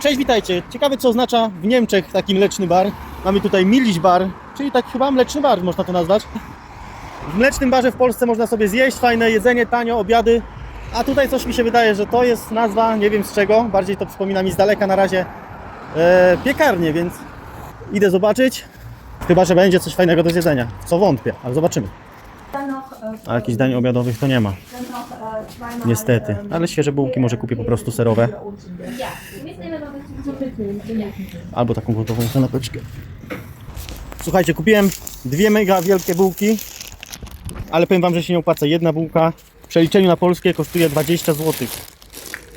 Cześć, witajcie. Ciekawe co oznacza w Niemczech taki mleczny bar. Mamy tutaj Miliś Bar, czyli tak chyba mleczny bar można to nazwać. W mlecznym barze w Polsce można sobie zjeść fajne jedzenie, tanio, obiady. A tutaj coś mi się wydaje, że to jest nazwa, nie wiem z czego, bardziej to przypomina mi z daleka na razie e, piekarnię, więc idę zobaczyć. Chyba, że będzie coś fajnego do zjedzenia, co wątpię, ale zobaczymy. A jakichś dań obiadowych to nie ma, niestety. Ale świeże bułki może kupię po prostu serowe. Albo taką gotową kanapeczkę. Słuchajcie, kupiłem dwie mega wielkie bułki, ale powiem wam, że się nie opłaca. Jedna bułka w przeliczeniu na polskie kosztuje 20 zł.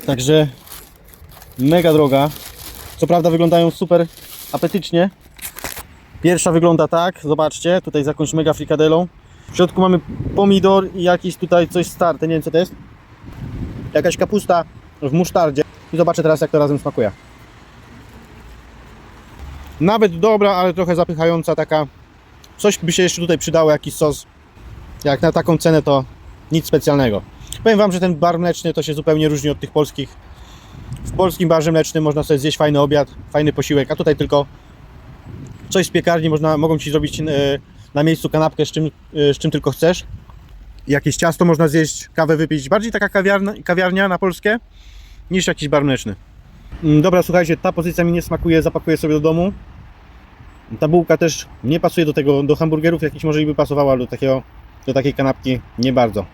Także mega droga. Co prawda wyglądają super apetycznie. Pierwsza wygląda tak, zobaczcie, tutaj z mega frikadelą. W środku mamy pomidor i jakiś tutaj coś starte, nie wiem co to jest. Jakaś kapusta w musztardzie. I zobaczę teraz jak to razem smakuje. Nawet dobra, ale trochę zapychająca taka. Coś by się jeszcze tutaj przydało, jakiś sos. Jak na taką cenę to nic specjalnego. Powiem Wam, że ten bar mleczny to się zupełnie różni od tych polskich. W polskim barze mlecznym można sobie zjeść fajny obiad, fajny posiłek, a tutaj tylko coś z piekarni, można, mogą Ci zrobić e, na miejscu kanapkę z czym, e, z czym tylko chcesz. Jakieś ciasto można zjeść, kawę wypić. Bardziej taka kawiarnia, kawiarnia na polskie niż jakiś bar mleczny. Mm, Dobra, słuchajcie, ta pozycja mi nie smakuje, zapakuję sobie do domu. Ta bułka też nie pasuje do tego, do hamburgerów jakichś może i by pasowała, ale do, takiego, do takiej kanapki nie bardzo.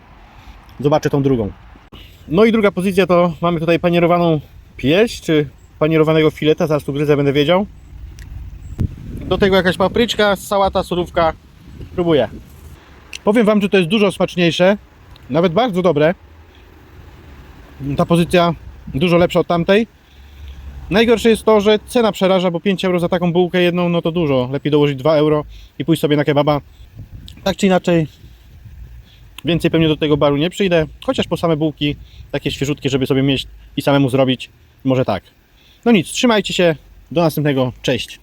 Zobaczę tą drugą. No i druga pozycja to mamy tutaj panierowaną pieść, czy panierowanego fileta, zaraz tu gryzę, będę wiedział. Do tego jakaś papryczka, sałata, surówka. Próbuję. Powiem Wam, że to jest dużo smaczniejsze, nawet bardzo dobre. Ta pozycja dużo lepsza od tamtej. Najgorsze jest to, że cena przeraża, bo 5 euro za taką bułkę jedną, no to dużo. Lepiej dołożyć 2 euro i pójść sobie na kebaba. Tak czy inaczej, więcej pewnie do tego baru nie przyjdę, chociaż po same bułki, takie świeżutkie, żeby sobie mieć i samemu zrobić, może tak. No nic, trzymajcie się, do następnego, cześć.